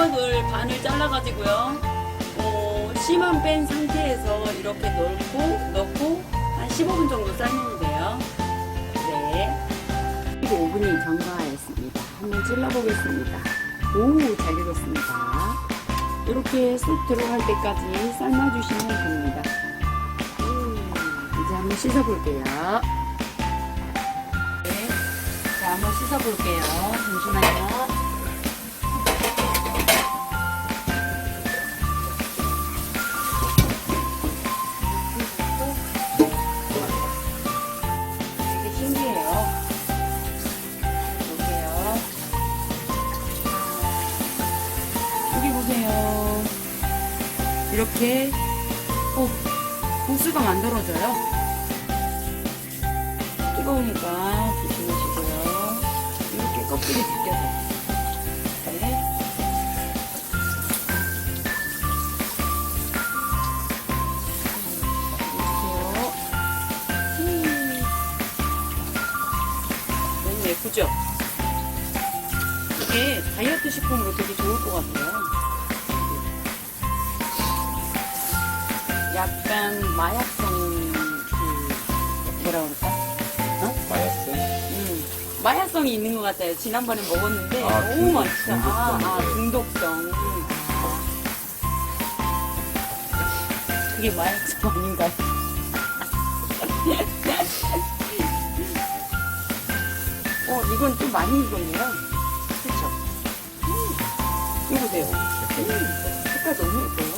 호박을 반을 잘라가지고요. 어, 씨만 뺀 상태에서 이렇게 넣고 넣고 한 15분 정도 삶으면 돼요. 네. 그리고 5분이 경과하였습니다. 한번 찔러보겠습니다. 오, 잘 익었습니다. 이렇게 쑥 들어갈 때까지 삶아주시면 됩니다. 음, 이제 한번 씻어볼게요. 네. 자, 한번 씻어볼게요. 잠시만요. 이렇게 어, 국수가 만들어져요. 뜨거우니까 조심하시고요. 이렇게 껍질이 벗겨서. 네. 음. 예쁘죠? 이게 다이어트 식품으로 되게 좋을 것 같아요. 약간 마약성 그 뭐라 그럴까? 마야스? 음, 마약성이 있는 것 같아요. 지난번에 먹었는데 아, 너무 중독, 맛있어. 아, 아, 중독성. 중독성. 그게 마약성 아닌가요? 어, 이건 좀 많이 익었네요. 그쵸? 음, 이거 보세요. 음, 색깔 너무 예뻐요.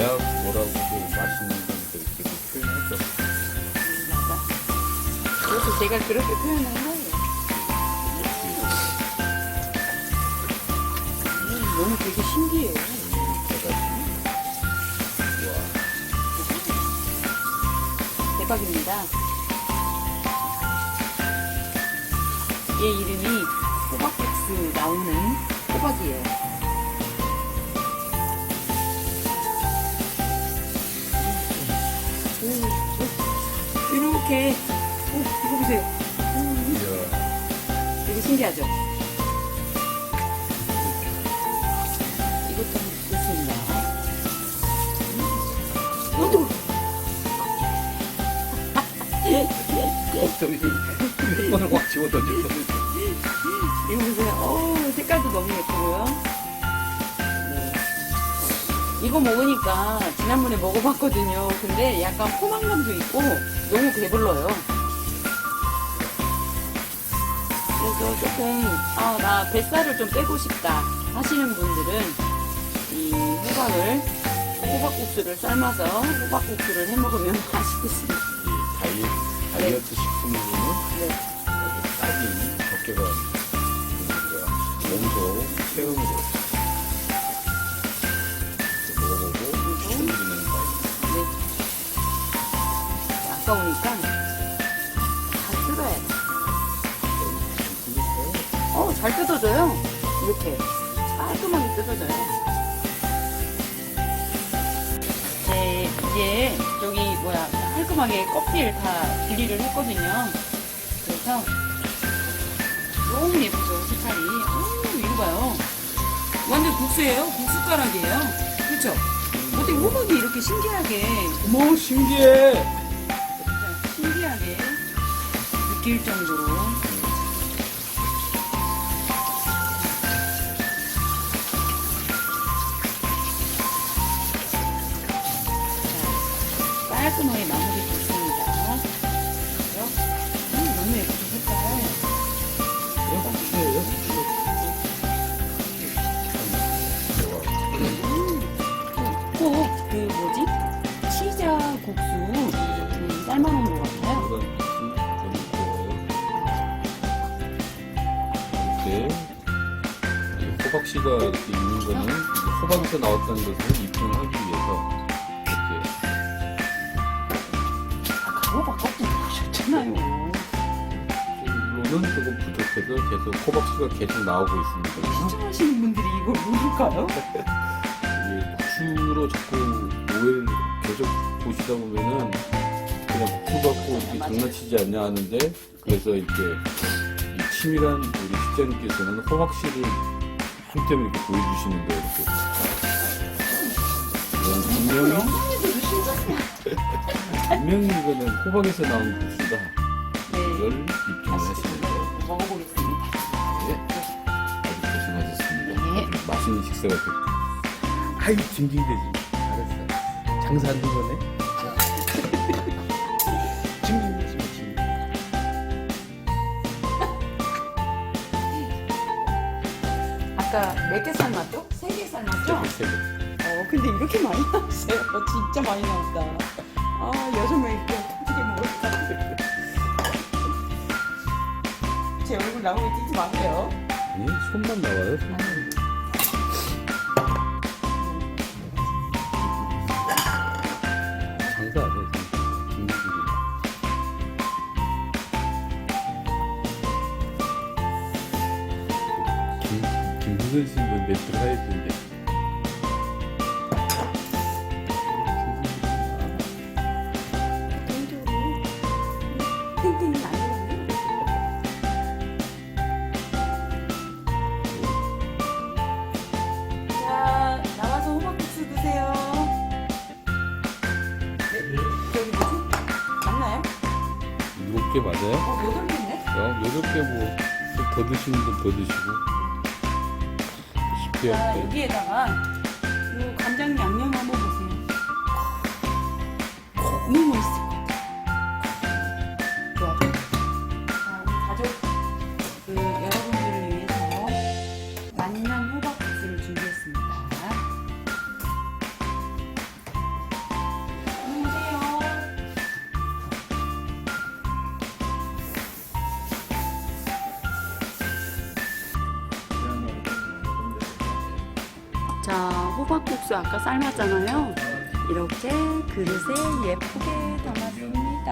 마, 마약 뭐라고 그 맛있는 건 그렇게 표현하죠. 맞아. 그래서 제가 그렇게 표현한 거예요. 음, 너무 되게 신기해요. 와, 대박입니다. 얘 이름이 호박국수 나오는 호박이에요. 이렇게, 오, 이거 보세요. 이야, 되게 신기하죠? 이것도 한번 보겠습니다. 음. 오, 껍데기 핸드폰을 확 집어 던졌거든요. 이거 보세요. 어 색깔도 너무 예쁘고요. 네. 이거 먹으니까 지난번에 먹어봤거든요. 근데 약간 포만감도 있고 너무 배불러요. 그래서 조금 아 나 뱃살을 좀 빼고 싶다 하시는 분들은 이 호박을 호박국수를 삶아서 호박국수를 해 먹으면 맛있겠습니다. 이 다이, 다이어트 식품으로는 네. 딱이 적게가 몸소 체험으로 아까우니까 다 뜯어야 돼. 어, 잘 뜯어져요. 이렇게 깔끔하게 뜯어져요. 네, 이제 여기 뭐야 깔끔하게 껍질 다 분리를 했거든요. 그래서 너무 예쁘죠 색깔이. 오, 이거 봐요. 완전 국수예요. 국수가락이에요. 그렇죠? 어떻게 호박이 이렇게 신기하게 어머 신기해. 느낄 정도로 자, 깔끔하게 마무리 됐습니다. 음, 너무 예쁘죠, 색깔. 꼭그 뭐지? 치자 국수 음, 삶아놓은 것 같아요. 호박 씨가 이렇게 있는 거는 호박에서 나왔다는 것을 입증을 하기 위해서 이렇게 가호박 껍질 하셨잖아요. 물론은 조금 부족해서 계속 호박 씨가 계속 나오고 있습니다. 추천하시는 분들이 이걸 모를까요? 이게 국수 식으로 자꾸 오해를 계속 보시다 보면은 그냥 묵주 갖고 이렇게 맞아요. 장난치지 않냐 하는데 그래서 이렇게 이 치밀한 우리 실장님께서는 호박 씨를 한점 이렇게 보여주시는 거예요. 이렇게. 이건 분명히 분명히 이거는 호박에서 나온 국수다. 이걸 네. 입증을 하시는 거예요. 먹어보겠습니다. 네. 아주 고생하셨습니다. 네. 아주 맛있는 식사가 됐 아이 징징대지 알았어 장사 안된 거네 아까 몇 개 삶았죠? 세 개 삶았죠? 세 개. 어, 근데 이렇게 많이 나왔어요. 어, 진짜 많이 나왔다. 아, 여섯 명 이렇게 어떻게 먹을까? 제 얼굴 나오게 찍지 마세요. 아니, 손만 나와요. 손만. 씨는 내 들어가야 되는데. 자, 나와서 호박국수 드세요. 네, 저기 뭐지? 맞나요? 일곱 개 맞아요? 어, 여덟 개네? 어, 여덟 개 뭐, 더 드시는 분더 드시고. 쉽게 자, 할게. 여기에다가 이 간장 양념 한번 보세요. 너무 맛있을 자, 호박국수 아까 삶았잖아요. 이렇게 그릇에 예쁘게 담았습니다.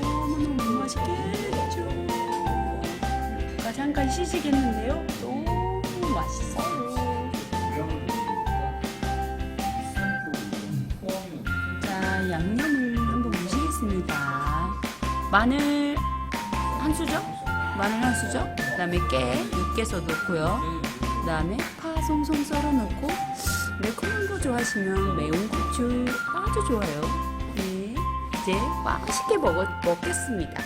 너무너무 맛있겠죠? 나 잠깐 시식했는데요. 너무 맛있어요. 자, 양념을 한번 무시겠습니다. 마늘 한 수저? 마늘 한 수저? 그 다음에 깨, 육개서 넣고요. 그 다음에 파 송송 썰어 넣고 매콤한 거 좋아하시면 매운 고추 아주 좋아요. 네, 이제 맛있게 먹어, 먹겠습니다.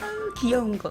아유, 귀여운 거.